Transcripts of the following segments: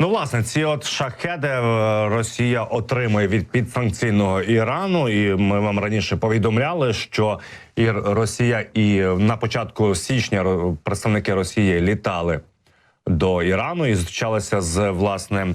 Ну, власне, ці от шахеди е, Росія отримує від підсанкційного Ірану, і ми вам раніше повідомляли, що і Росія і на початку січня представники Росії літали до Ірану і зустрічалися з власне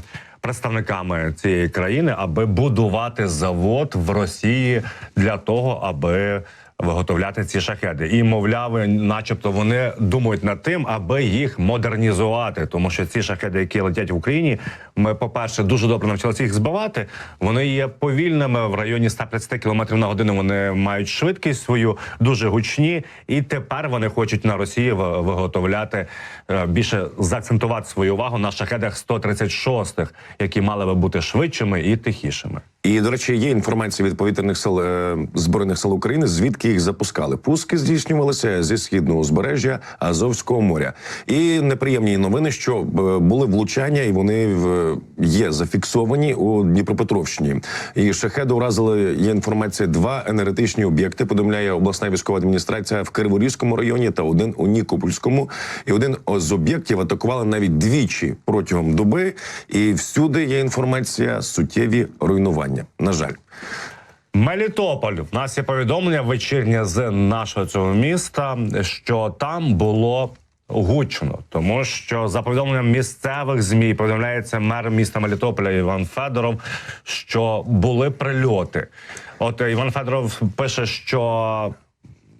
представниками цієї країни, аби будувати завод в Росії для того, аби виготовляти ці шахеди. І мовляв, начебто, вони думають над тим, аби їх модернізувати, тому що ці шахеди, які летять в Україні, ми, по-перше, дуже добре навчилися їх збивати. Вони є повільними в районі 150 км на годину. Вони мають швидкість свою, дуже гучні, і тепер вони хочуть на Росії ви- виготовляти е, більше заакцентувати свою увагу на шахедах 136-х, які мали би бути швидшими і тихішими. І до речі, є інформація від повітряних сил е, збройних сил України, звідки їх запускали. Пуски здійснювалися зі східного узбережжя Азовського моря. І неприємні новини, що е, були влучання, і вони в- є зафіксовані у Дніпропетровщині. І шахеди уразили. Є інформація. Два енергетичні об'єкти. Повідомляє обласна військова адміністрація в Криворізькому районі та один у Нікопольському. І один з об'єктів атакували навіть двічі протягом доби. І всюди є інформація суттєві руйнування. На жаль. Мелітополь. В нас є повідомлення вечірнє з нашого цього міста, що там було гучно, тому що за повідомленням місцевих змі повідомляється мер міста Мелітополя Іван Федоров, що були прильоти. От Іван Федоров пише, що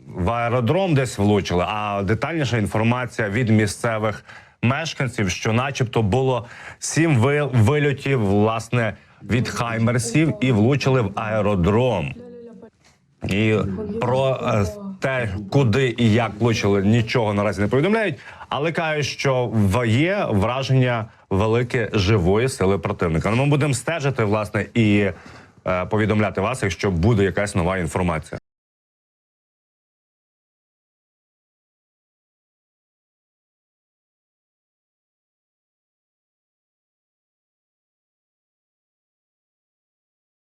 в аеродром десь влучили, а детальніша інформація від місцевих мешканців, що, начебто, було сім вильотів власне від хаймерсів і влучили в аеродром. І про е, те, куди і як влучили, нічого наразі не повідомляють, але кажуть, що є враження велике живої сили противника. Ну, ми будемо стежити власне і е, повідомляти вас, якщо буде якась нова інформація.